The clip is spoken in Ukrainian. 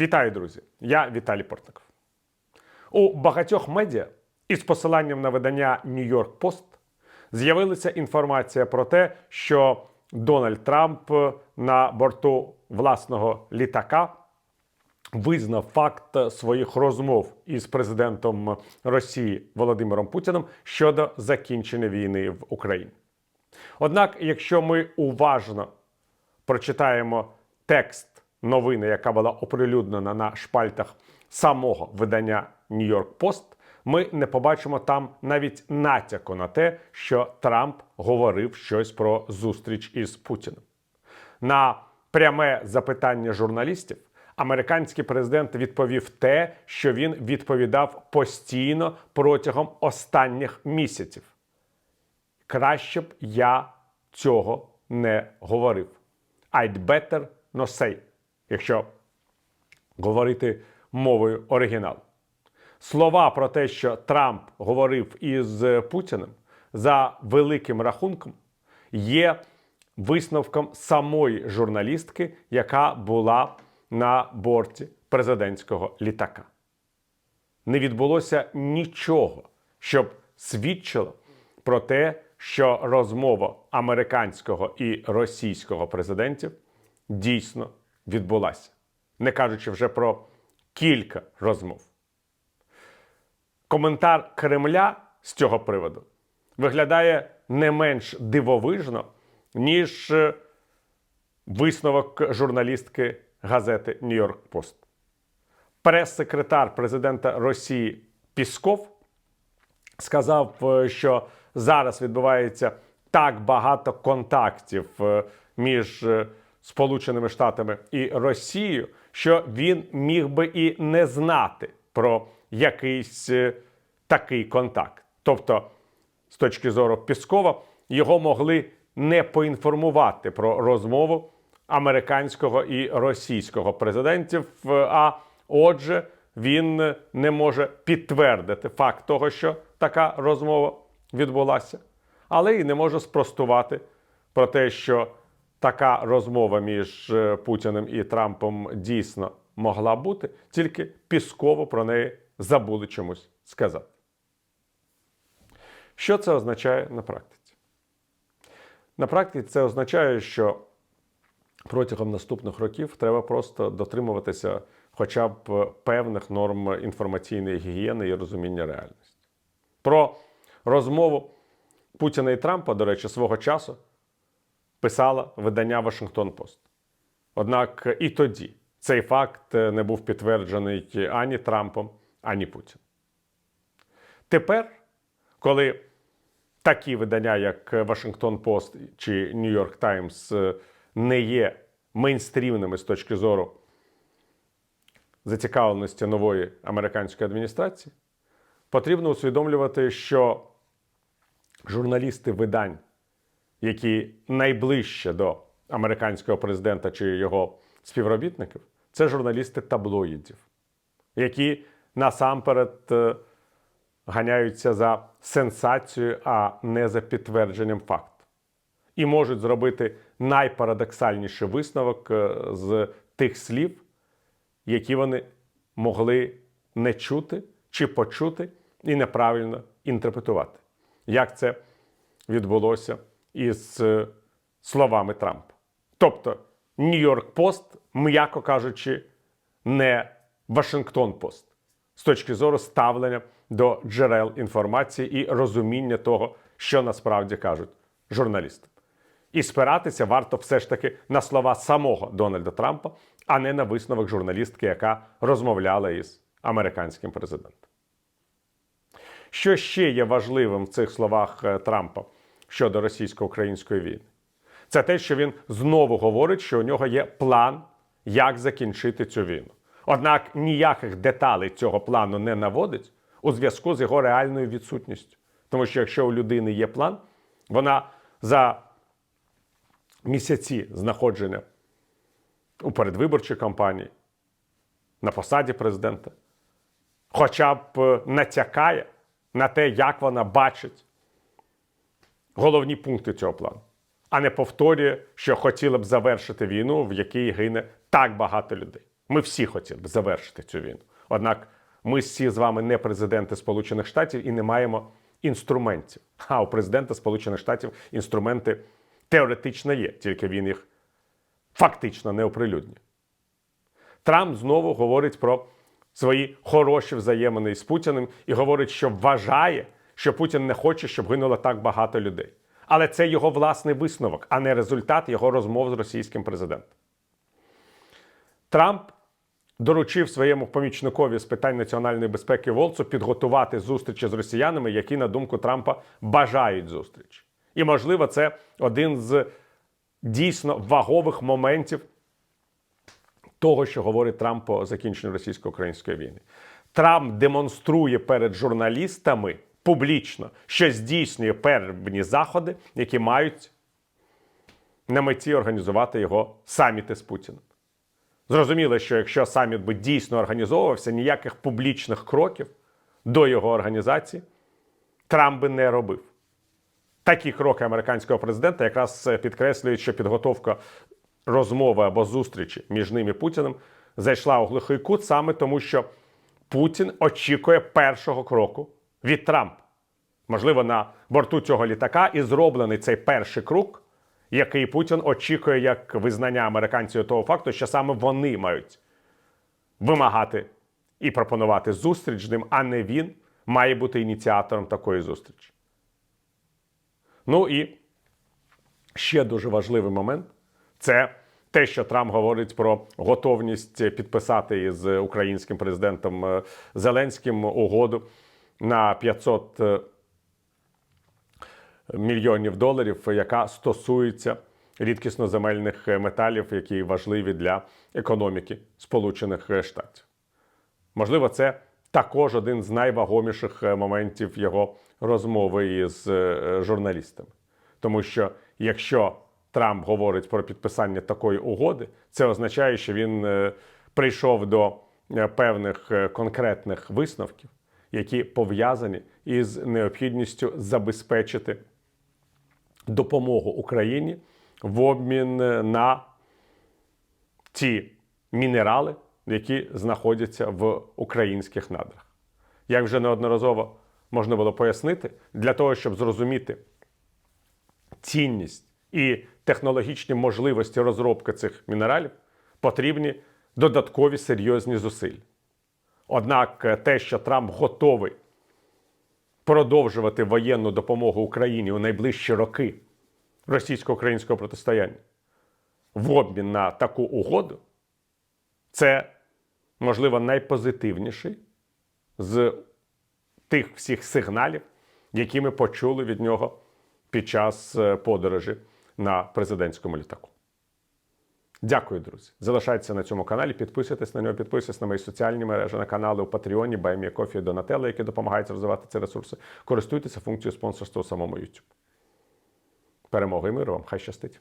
Вітаю, друзі! Я Віталій Портников. У багатьох медіа із посиланням на видання York Post з'явилася інформація про те, що Дональд Трамп на борту власного літака визнав факт своїх розмов із президентом Росії Володимиром Путіним щодо закінчення війни в Україні. Однак, якщо ми уважно прочитаємо текст новини, яка була оприлюднена на шпальтах самого видання York Post, ми не побачимо там навіть натяку на те, що Трамп говорив щось про зустріч із Путіним. На пряме запитання журналістів американський президент відповів те, що він відповідав постійно протягом останніх місяців. Краще б я цього не говорив. I'd better not say, якщо говорити мовою оригіналу. Слова про те, що Трамп говорив із Путіним, за великим рахунком, є висновком самої журналістки, яка була на борті президентського літака. Не відбулося нічого, щоб свідчило про те, що розмова американського і російського президентів дійсно відбулася, не кажучи вже про кілька розмов. Коментар Кремля з цього приводу виглядає не менш дивовижно, ніж е, висновок журналістки газети Нью-Йорк Пост. Прес-секретар президента Росії Пісков сказав, е, що зараз відбувається так багато контактів е, між Сполученими Штатами і Росією, що він міг би і не знати про якийсь е, такий контакт. Тобто, з точки зору Піскова, його могли не поінформувати про розмову американського і російського президентів. е, А отже, він не може підтвердити факт того, що така розмова відбулася, але і не може спростувати про те, що така розмова між е, Путіним і Трампом дійсно могла бути, тільки Пісково про неї забули чомусь сказати. Що це означає на практиці? На практиці це означає, що протягом наступних років треба просто дотримуватися хоча б певних норм інформаційної гігієни і розуміння реальності. Про розмову Путіна і Трампа, до речі, свого часу писала видання Вашингтон Пост. Однак і тоді цей факт не був підтверджений ані Трампом, ані Путіним. Тепер, коли такі видання, як Вашингтон Пост чи Нью-Йорк Таймс, не є мейнстрімними з точки зору зацікавленості нової американської адміністрації, потрібно усвідомлювати, що журналісти видань, які найближче до американського президента чи його співробітників, це журналісти таблоїдів, які насамперед е, ганяються за сенсацією, а не за підтвердженням факту. І можуть зробити найпарадоксальніший висновок е, з тих слів, які вони могли не чути чи почути і неправильно інтерпретувати. Як це відбулося із е, словами Трампа? Тобто, Нью-Йорк Пост, м'яко кажучи, не Вашингтон Пост з точки зору ставлення до джерел інформації і розуміння того, що насправді кажуть журналісти. І спиратися варто все ж таки на слова самого Дональда Трампа, а не на висновок журналістки, яка розмовляла із американським президентом. Що ще є важливим в цих словах е, Трампа щодо російсько-української війни? Це те, що він знову говорить, що у нього є план, як закінчити цю війну. Однак ніяких деталей цього плану не наводить у зв'язку з його реальною відсутністю. Тому що якщо у людини є план, вона за місяці знаходження у передвиборчій кампанії на посаді президента, хоча б е, натякає на те, як вона бачить головні пункти цього плану, а не повторює, що хотіла б завершити війну, в якій гине так багато людей. Ми всі хотіли б завершити цю війну. Однак ми всі з вами не президенти Сполучених Штатів і не маємо інструментів. А у президента Сполучених Штатів інструменти теоретично є, тільки він їх фактично не оприлюднює. Трамп знову говорить про свої хороші взаємини з Путіним і говорить, що вважає, що Путін не хоче, щоб гинуло так багато людей. Але це його власний висновок, а не результат його розмов з російським президентом. Трамп доручив своєму помічникові з питань національної безпеки Волцу підготувати зустрічі з росіянами, які, на думку Трампа, бажають зустрічі. І, можливо, це один з дійсно вагових моментів того, що говорить Трамп по закінченню російсько-української війни. Трамп демонструє перед журналістами публічно, що здійснює певні заходи, які мають на меті організувати його саміти з Путіним. Зрозуміло, що якщо саміт би дійсно організовувався, ніяких публічних кроків до його організації Трамп би не робив. Такі кроки американського президента якраз підкреслюють, що підготовка розмови або зустрічі між ним і Путіним зайшла у глухий кут саме тому, що Путін очікує першого кроку від Трампа. Можливо, на борту цього літака і зроблений цей перший крок, який Путін очікує як визнання американців того факту, що саме вони мають вимагати і пропонувати зустріч ним, а не він має бути ініціатором такої зустрічі. Ну і ще дуже важливий момент це те, що Трамп говорить про готовність підписати із українським президентом е, Зеленським угоду на 500 е, мільйонів доларів, яка стосується рідкісноземельних металів, які важливі для економіки Сполучених Штатів. Можливо, це також один з найвагоміших е, моментів його розмови із е, журналістами. Тому що якщо Трамп говорить про підписання такої угоди, це означає, що він е, прийшов до е, певних е, конкретних висновків, які пов'язані із необхідністю забезпечити допомогу Україні в обмін на ті мінерали, які знаходяться в українських надрах. Як вже неодноразово можна було пояснити, для того, щоб зрозуміти цінність і технологічні можливості розробки цих мінералів, потрібні додаткові серйозні зусилля. Однак е, те, що Трамп готовий продовжувати воєнну допомогу Україні у найближчі роки російсько-українського протистояння в обмін на таку угоду, це, можливо, найпозитивніший з тих всіх сигналів, які ми почули від нього під час е, подорожі на президентському літаку. Дякую, друзі. Залишайтеся на цьому каналі, підписуйтесь на нього, підписуйтесь на мої соціальні мережі, на канали у Патреоні, Баймія Кофі і які допомагають розвивати ці ресурси. Користуйтеся функцією спонсорства у самому YouTube. Перемоги і миру вам! Хай щастить!